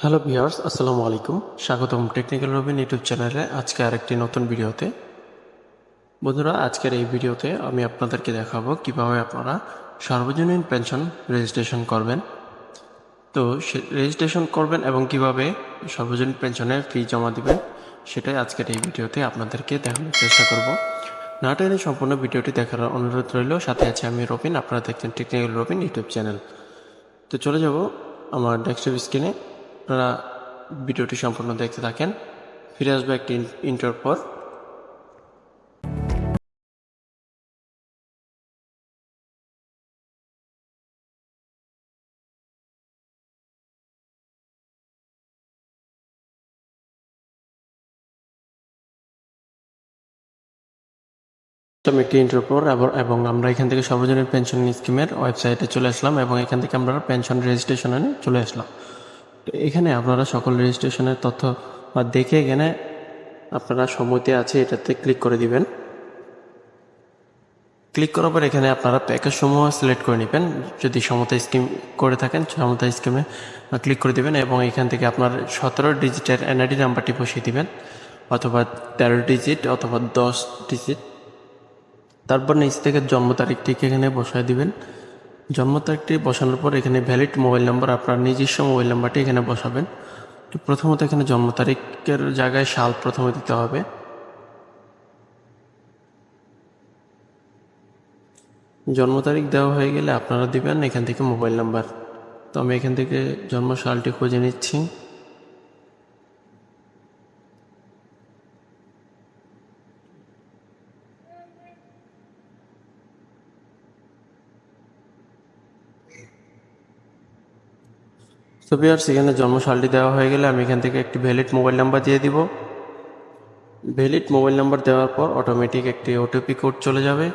Hello viewers আসসালামু আলাইকুম স্বাগতম টেকনিক্যাল রবিন ইউটিউব চ্যানেলে আজকে আরেকটি নতুন ভিডিওতে বন্ধুরা, আজকের এই ভিডিওতে আমি আপনাদেরকে দেখাবো কীভাবে আপনারা সর্বজনীন পেনশন রেজিস্ট্রেশন করবেন। তো রেজিস্ট্রেশন করবেন এবং কীভাবে সর্বজনীন পেনশনের ফি জমা দিবেন, সেটাই আজকের এই ভিডিওতে আপনাদেরকে দেখানোর চেষ্টা করব। না টেনে সম্পূর্ণ ভিডিওটি দেখার অনুরোধ রইল। সাথে আছে আমি রবিন, আপনারা দেখছেন টেকনিক্যাল রবিন ইউটিউব চ্যানেল তো চলে যাব আমার ডেস্কটপ স্ক্রিনে আপনারা ভিডিওটি সম্পূর্ণ দেখতে থাকেন। ফিরে আসবে একটি ইন্টার পর। এবং আমরা এখান থেকে সর্বজনীন পেনশন স্কিমের ওয়েবসাইটে চলে আসলাম, এবং এখান থেকে আমরা পেনশন রেজিস্ট্রেশনে চলে আসলাম। তো এখানে আপনারা সকল রেজিস্ট্রেশনের তথ্য বা দেখে এখানে আপনারা সম্মতি আছে এটাতে ক্লিক করে দিবেন। ক্লিক করার পর এখানে আপনারা প্যাকেজ সমূহ সিলেক্ট করে নেবেন। যদি সমতা স্কিম করে থাকেন, সমতা স্কিমে ক্লিক করে দিবেন এবং এখান থেকে আপনার সতেরো ডিজিটের এনআইডি নাম্বারটি বসিয়ে দিবেন, অথবা তেরো ডিজিট অথবা দশ ডিজিট তারপর নিচ থেকে জন্ম তারিখটিকে এখানে বসায় দিবেন। জন্ম তারিখটি বসানোর পর এখানে ভ্যালিড মোবাইল নাম্বার আপনার নিজস্ব মোবাইল নাম্বারটি এখানে বসাবেন। তো প্রথমত এখানে জন্ম তারিখের জায়গায় সাল প্রথমে দিতে হবে। জন্ম তারিখ দেওয়া হয়ে গেলে আপনারা দিবেন এখান থেকে মোবাইল নাম্বার তো আমি এখান থেকে জন্ম সালটি খুঁজে নিচ্ছি। তো বিয়ার সেখানে জন্মসালটি দেওয়া হয়ে গেলে আমি এখান থেকে একটি ভ্যালিড মোবাইল নাম্বার দিয়ে দিব। ভ্যালিড মোবাইল নাম্বার দেওয়ার পর অটোমেটিক একটি ওটিপি কোড চলে যাবে।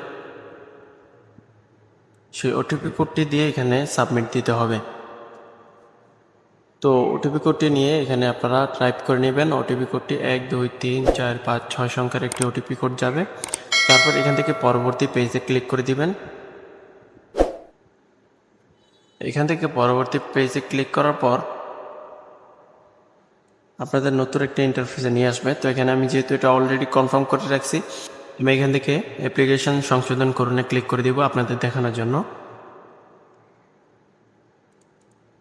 সেই ওটিপি কোডটি দিয়ে এখানে সাবমিট দিতে হবে। তো ওটিপি কোডটি নিয়ে এখানে আপনারা টাইপ করে নেবেন। ওটিপি কোডটি এক, দুই, তিন, চার, পাঁচ, ছয় সংখ্যার একটি ওটিপি কোড যাবে। তারপর এখান থেকে পরবর্তী পেজে ক্লিক করে দিবেন। এখান থেকে পরবর্তী পেজে ক্লিক করার পর আপনাদের নতুন একটা ইন্টারফেসে নিয়ে আসবে। তো এখানে আমি যেহেতু এটা অলরেডি কনফার্ম করে রাখছি, আমি এখান থেকে অ্যাপ্লিকেশন সংশোধন করুনে ক্লিক করে দিব আপনাদের দেখানোর জন্য।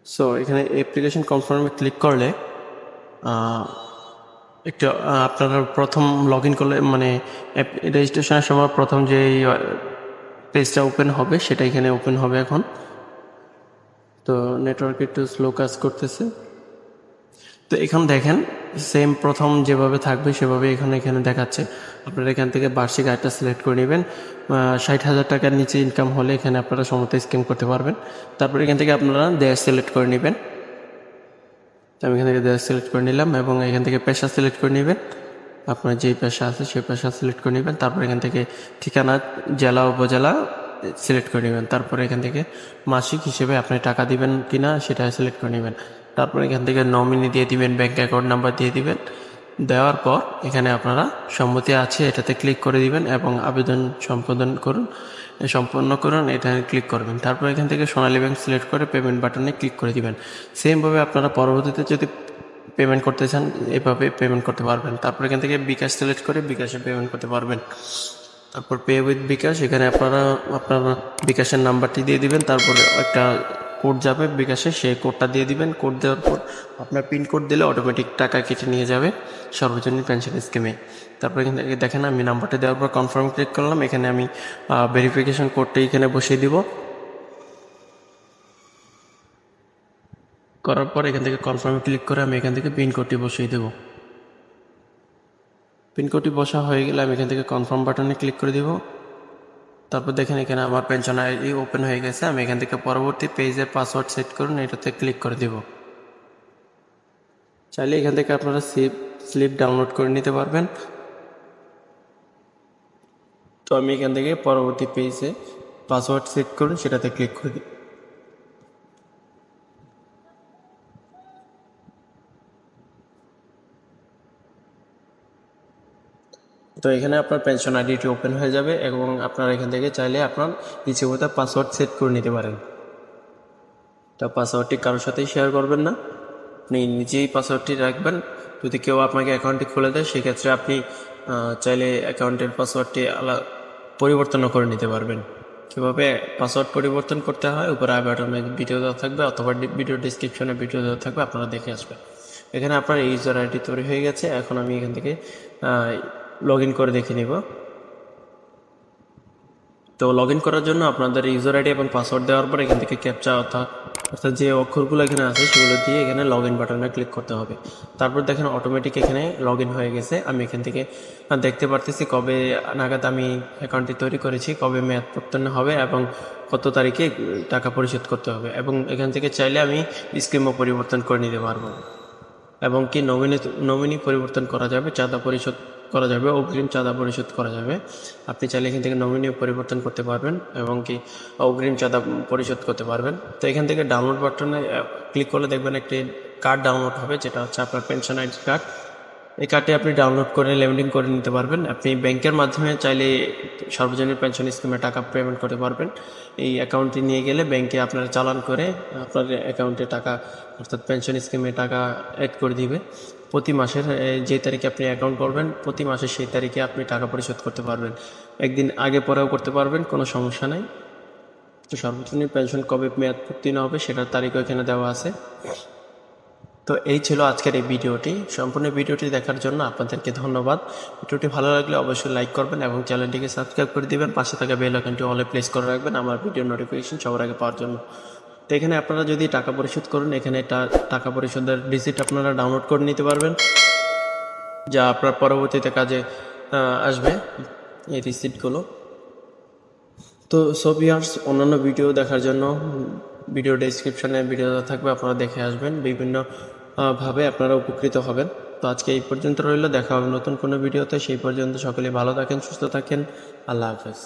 সো এখানে অ্যাপ্লিকেশন কনফার্মে ক্লিক করলে একটা আপনারা প্রথম লগ ইন করলে মানে রেজিস্ট্রেশনের সময় প্রথম যে পেজটা ওপেন হবে, সেটা এখানে ওপেন হবে এখন। তো নেটওয়ার্ক একটু স্লো কাজ করতেছে। তো এখন দেখেন সেম প্রথম যেভাবে থাকবে সেভাবে এখানে এখানে দেখাচ্ছে। আপনারা এখান থেকে বার্ষিক আয়টা সিলেক্ট করে নেবেন। ষাট হাজার টাকার নিচে ইনকাম হলে এখানে আপনারা সমস্ত স্কিম করতে পারবেন। তারপর এখান থেকে আপনারা দেশ সিলেক্ট করে নেবেন। আমি এখান থেকে দেশ সিলেক্ট করে নিলাম এবং এখান থেকে পেশা সিলেক্ট করে নেবেন। আপনার যেই পেশা আছে সেই পেশা সিলেক্ট করে নেবেন। তারপর এখান থেকে ঠিকানা, জেলা, উপজেলা সিলেক্ট করে নেবেন। তারপরে এখান থেকে মাসিক হিসেবে আপনি টাকা দিবেন কিনা সেটা সিলেক্ট করে নেবেন। তারপর এখান থেকে নমিনি দিয়ে দিবেন ব্যাঙ্ক অ্যাকাউন্ট নাম্বার দিয়ে দিবেন। দেওয়ার পর এখানে আপনারা সম্মতি আছে এটাতে ক্লিক করে দিবেন এবং আবেদন সম্পাদন করুন। সম্পন্ন করুন, এখানে ক্লিক করবেন। তারপর এখান থেকে সোনালী ব্যাংক সিলেক্ট করে পেমেন্ট বাটনে ক্লিক করে দিবেন। সেমভাবে আপনারা পরবর্তীতে যদি পেমেন্ট করতে চান, এভাবে পেমেন্ট করতে পারবেন। তারপর এখান থেকে বিকাশ সিলেক্ট করে বিকাশে পেমেন্ট করতে পারবেন। তারপর পে উইথ বিকাশ, এখানে আপনারা, আপনার বিকাশের নাম্বারটি দিয়ে দিবেন, তারপরে একটা কোড যাবে বিকাশে, সেই কোডটা দিয়ে দিবেন। কোড দেওয়ার পর আপনার পিন কোড দিলে অটোমেটিক টাকা কেটে নিয়ে যাবে সর্বজনীন পেনশন স্কিমে তারপর এখান থেকে দেখেন, আমি নাম্বারটা দেওয়ার পর কনফার্ম ক্লিক করলাম, এখানে আমি ভেরিফিকেশন কোডটা এখানে বসিয়ে দিব। করার পর এখান থেকে কনফার্মে ক্লিক করে আমি এখান থেকে পিন কোডটি বসিয়ে দেবো। পিনকোডটি বসা হয়ে গেলে আমি এখান থেকে কনফার্ম বাটনে ক্লিক করে দিব। তারপর দেখেন এখানে আমার পেনশন আইডি ওপেন হয়ে গেছে, আমি এখান থেকে পরবর্তী পেজে পাসওয়ার্ড সেট করুন, এটাতে ক্লিক করে দিব। চাইলে এখান থেকে আপনারা স্লিপ স্লিপ ডাউনলোড করে নিতে পারবেন। তো আমি এখান থেকে পরবর্তী পেজে পাসওয়ার্ড সেট করুন, সেটাতে ক্লিক করে দিই তো এখানে আপনার পেনশন আইডিটি ওপেন হয়ে যাবে এবং আপনারা এখান থেকে চাইলে আপনার ইচ্ছে মতো পাসওয়ার্ড সেট করে নিতে পারেন। তো পাসওয়ার্ডটি কারোর সাথেই শেয়ার করবেন না। আপনি নিজেই পাসওয়ার্ডটি রাখবেন। যদি কেউ আপনাকে অ্যাকাউন্টটি খুলে দেয়, সেক্ষেত্রে আপনি চাইলে অ্যাকাউন্টের পাসওয়ার্ডটি আলা, পরিবর্তনও করে নিতে পারবেন। কীভাবে পাসওয়ার্ড পরিবর্তন করতে হয়। উপরে আই বাটনে ভিডিও দেওয়া থাকবে অথবা ভিডিও ডিসক্রিপশনে ভিডিও দেওয়া থাকবে, আপনারা দেখে আসবেন। এখানে আপনার ইউজার আইডি তৈরি হয়ে গেছে। এখন আমি এখান থেকে লগ ইন করে দেখে নিব। তো লগ ইন করার জন্য আপনাদের ইউজার আইডি এবং পাসওয়ার্ড দেওয়ার পর এখান থেকে ক্যাপচা অর্থাৎ অর্থাৎ যে অক্ষরগুলো এখানে আছে সেগুলো দিয়ে এখানে লগ ইন বাটনে ক্লিক করতে হবে। তারপর দেখেন অটোমেটিক এখানে লগ ইন হয়ে গেছে। আমি এখান থেকে দেখতে পারতেছি কবে নাগাদ আমি অ্যাকাউন্টটি তৈরি করেছি, কবে মেয়াদ উত্তীর্ণ হবে এবং কত তারিখে টাকা পরিশোধ করতে হবে। এবং এখান থেকে চাইলে আমি স্কিমও পরিবর্তন করে নিতে পারব। এবং কি নমিনি নমিনি পরিবর্তন করা যাবে, চাঁদা পরিশোধ করা যাবে, অগ্রিম চাঁদা পরিশোধ করা যাবে। আপনি চাইলে এখান থেকে নমিনি পরিবর্তন করতে পারবেন এবং কি অগ্রিম চাঁদা পরিশোধ করতে পারবেন। তো এখান থেকে ডাউনলোড বাটনে ক্লিক করলে দেখবেন একটি কার্ড ডাউনলোড হবে, যেটা হচ্ছে আপনার পেনশন আইডি কার্ড এই কার্ডটি আপনি ডাউনলোড করে লেমিডিং করে নিতে পারবেন। আপনি ব্যাংকের মাধ্যমে চাইলে সর্বজনীন পেনশন স্কিমে টাকা পেমেন্ট করতে পারবেন। এই অ্যাকাউন্টটি নিয়ে গেলে ব্যাংকে আপনার চালান করে আপনার অ্যাকাউন্টে টাকা, অর্থাৎ পেনশন স্কিমে টাকা অ্যাড করে দিবে। প্রতি মাসের যে তারিখে আপনি অ্যাকাউন্ট করবেন, প্রতি মাসে সেই তারিখে আপনি টাকা পরিশোধ করতে পারবেন। একদিন আগে পরেও করতে পারবেন, কোনো সমস্যা নাই। তো সর্বজনীন পেনশন কবে মেয়াদ উত্তীর্ণ হবে সেটার তারিখও এখানে দেওয়া আছে। তো এই ছিল আজকের এই ভিডিওটি। সম্পূর্ণ ভিডিওটি দেখার জন্য আপনাদেরকে ধন্যবাদ। ভিডিওটি ভালো লাগলে অবশ্যই লাইক করবেন এবং চ্যানেলটিকে সাবস্ক্রাইব করে দিবেন। পাশে থাকা বেল আইকনটি অলে প্লেস করে রাখবেন। আমার ভিডিও নোটিফিকেশন সবার আগে পাওয়ার জন্য। তো এখানে আপনারা যদি টাকা পরিশোধ করেন, এখানে টাকা পরিশোধের রিসিট আপনারা ডাউনলোড করে নিতে পারবেন, যা আপনার পরবর্তীতে কাজে আসবে এই রিসিটগুলো তো সব অন্যান্য ভিডিও দেখার জন্য ভিডিও ডেসক্রিপশনে ভিডিও থাকবে, আপনারা দেখে আসবেন, বিভিন্ন ভাবে আপনারা উপকৃত হবেন। তো আজকে এই পর্যন্ত রইল, দেখা হবে নতুন কোনো ভিডিওতে সেই পর্যন্ত সকলে ভালো থাকেন, সুস্থ থাকেন, আল্লাহ হাফেজ।